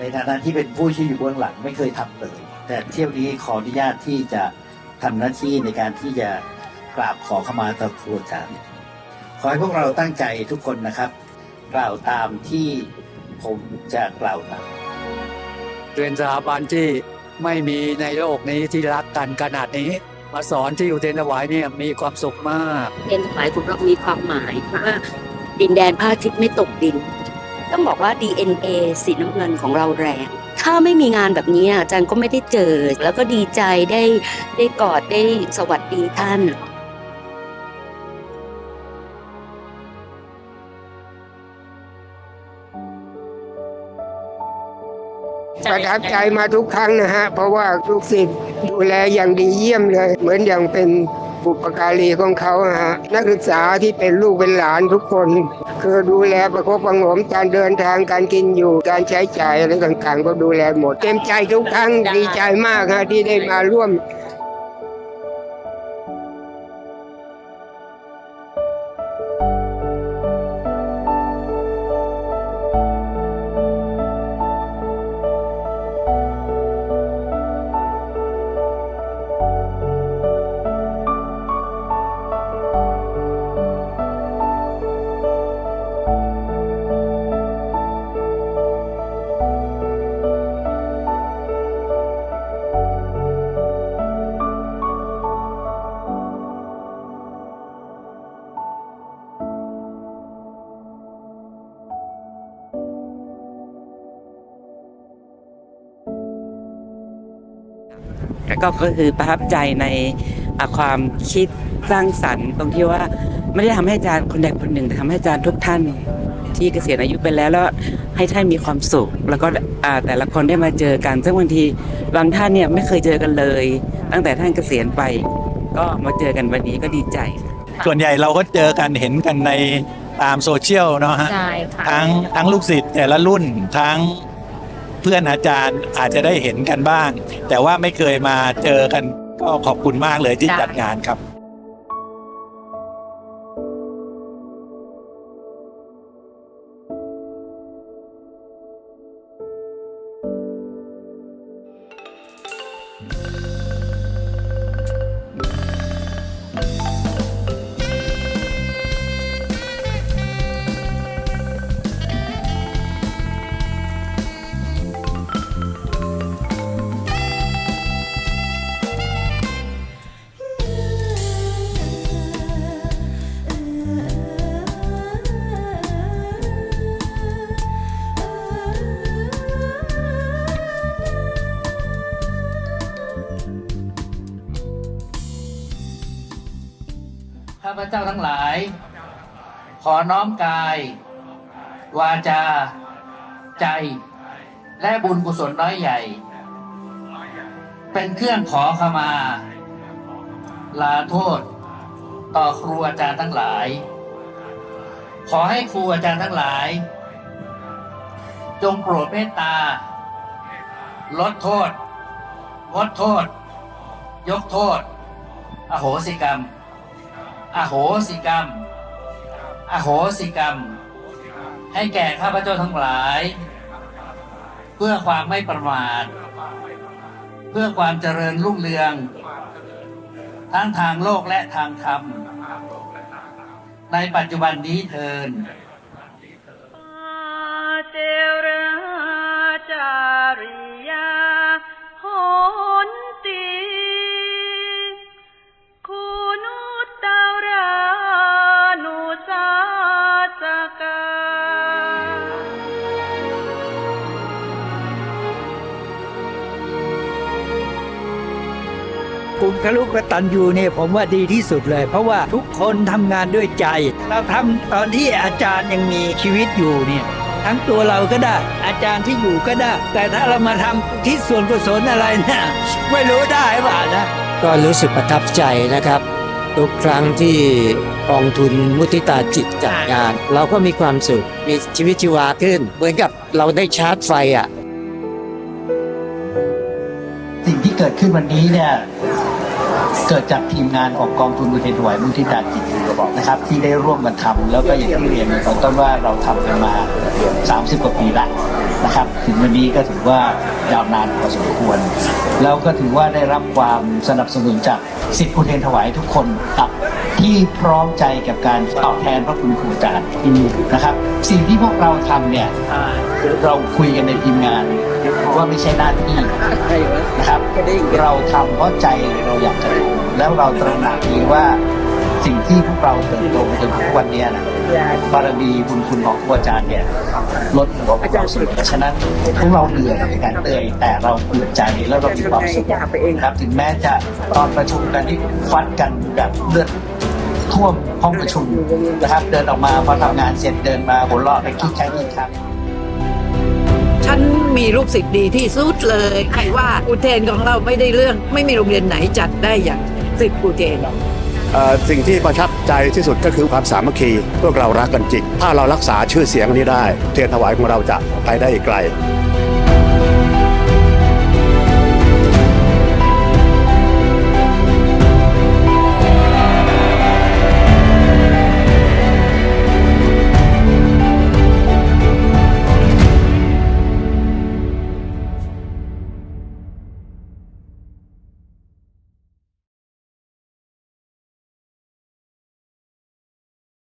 ในฐานะที่เป็นผู้ที่อยู่เบื้องหลังไม่เคยทำเลย แต่เที่ยวนี้ขออนุญาตที่จะทำหน้าที่ในการที่จะกราบขอขมาต่อครูอาจารย์ขอให้พวกเราตั้งใจทุกคนนะครับ กล่าวตามที่ผมจะกล่าวตามเป็นสถาบันที่ไม่มีในโลกนี้ที่รักกันขนาดนี้ มาสอนที่อุเทรนถวายเนี่ยมีความสุขมากเรียนถวายของเรามีความหมายเพราะว่าดินแดนพระอาทิตย์ไม่ตกดิน ต้องบอกว่า DNA สีน้ำเงินของเราแรง ถ้าไม่มีงานแบบนี้อาจารย์ก็ไม่ได้เจอ แล้วก็ดีใจได้ได้กอดได้สวัสดีท่านประทับใจมาทุกครั้งนะฮะ เพราะว่าลูกศิษย์ดูแลอย่างดีเยี่ยมเลย เหมือนอย่างเป็น บุปการีของเขาอะฮะนักศึกษาที่เป็นลูกเป็นหลานทุกคน คือดูแลประคบประหงมการเดินทางการกินอยู่การใช้จ่ายอะไรต่างๆ ก็ดูแลหมด เต็มใจทุกครั้งดีใจมากฮะที่ได้มาร่วม ก็คือประทับใจในอะความคิดสร้างสรรค์ ตรงที่ว่าไม่ได้ทำให้อาจารย์คนใดคนหนึ่งแต่ทำให้อาจารย์ทุกท่านที่เกษียณอายุไปแล้วแล้วให้ท่านมีความสุข แล้วก็อ่าแต่ละคนได้มาเจอกัน ซึ่งบางทีบางท่านเนี่ยไม่เคยเจอกันเลย ตั้งแต่ท่านเกษียณไป ก็มาเจอกันวันนี้ก็ดีใจ ส่วนใหญ่เราก็เจอกันเห็นกันในตามโซเชียลเนาะฮะใช่ค่ะทั้งทั้งลูกศิษย์แต่ละรุ่นทั้ง เพื่อนอาจารย์อาจจะได้เห็นกันบ้าง แต่ว่าไม่เคยมาเจอกันก็ขอบคุณมากเลยที่จัดงานครับ ข้าพเจ้าทั้งหลาย ขอน้อมกาย วาจา ใจ และบุญกุศลน้อยใหญ่ เป็นเครื่องขอขมา ลาโทษ ต่อครูอาจารย์ทั้งหลาย ขอให้ครูอาจารย์ทั้งหลาย จงโปรดเมตตา ลดโทษงดโทษ ยกโทษ อโหสิกรรม อโหสิกรรม อโหสิกรรม ให้แก่ข้าพเจ้าทั้งหลาย เพื่อความไม่ประมาท เพื่อความเจริญรุ่งเรือง ทั้งทางโลกและทางธรรม ในปัจจุบันนี้เทินเจราจาริ กลุ่มคลุกตันยูเนี่ยผมว่าดีที่สุดเลย เพราะว่าทุกคนทำงานด้วยใจ เราทำตอนที่อาจารย์ยังมีชีวิตอยู่เนี่ยทั้งตัวเราก็ได้ อาจารย์ที่อยู่ก็ได้ แต่ถ้าเรามาทำที่ส่วนกุศลอะไรเนี่ยไม่รู้ได้เปล่านะก็รู้สึกประทับใจนะครับทุกครั้งที่กองทุนมุทิตาจิตจัดงาน เราก็มีความสุข มีชีวิตชีวาขึ้น เหมือนกับเราได้ชาร์จไฟอะ สิ่งที่เกิดขึ้นวันนี้เนี่ย เกิดจากทีมงานของกองทุนบุญเทนถวายมุทิตาจิตนะครับ ที่ได้ร่วมกันทำแล้วก็อย่างที่เรียนตอนต้นว่าเราทำกันมา 30 กว่าปีละนะครับ ถึงวันนี้ก็ถือว่ายาวนานพอสมควร แล้วก็ถือว่าได้รับความสนับสนุนจากสิทธิผู้เทนถวายทุกคนครับที่พร้อมใจกับการตอบแทนพระคุณครูอาจารย์นะครับ สิ่งที่พวกเราทำเนี่ยเราคุยกันในทีมงาน ว่าไม่ใช่หน้าที่นะครับเราทำเพราะใจเราอยากจะทำแล้วเราตระหนักดีว่าสิ่งที่พวกเราเติบโตมาจนถึงวันนี้นะบารมีบุญคุณของครูอาจารย์เนี่ยลดหัวพวกเราสุดฉะนั้นพวกเราเหนื่อยในการเอ่ยแต่เราเปิดใจแล้วเรามีความสุขครับ ถึงแม้จะตอนประชุมกันที่ฟัดกันแบบเลือดท่วมห้องประชุมนะครับ เดินออกมาพอทำงานเสร็จเดินมาหัวเราะไปคิดแค่นี้ครับ ฉันมีลูกศิษย์ดีที่สุดเลย ใครว่าอุเทนของเราไม่ได้เรื่อง ไม่มีโรงเรียนไหนจัดได้อย่างศิษย์อุเทนเอ่อสิ่งที่ประทับใจที่สุดก็คือความสามัคคี พวกเรารักกันจริง ถ้าเรารักษาชื่อเสียงอันนี้ได้ เทียนถวายของเราจะไปได้อีกไกล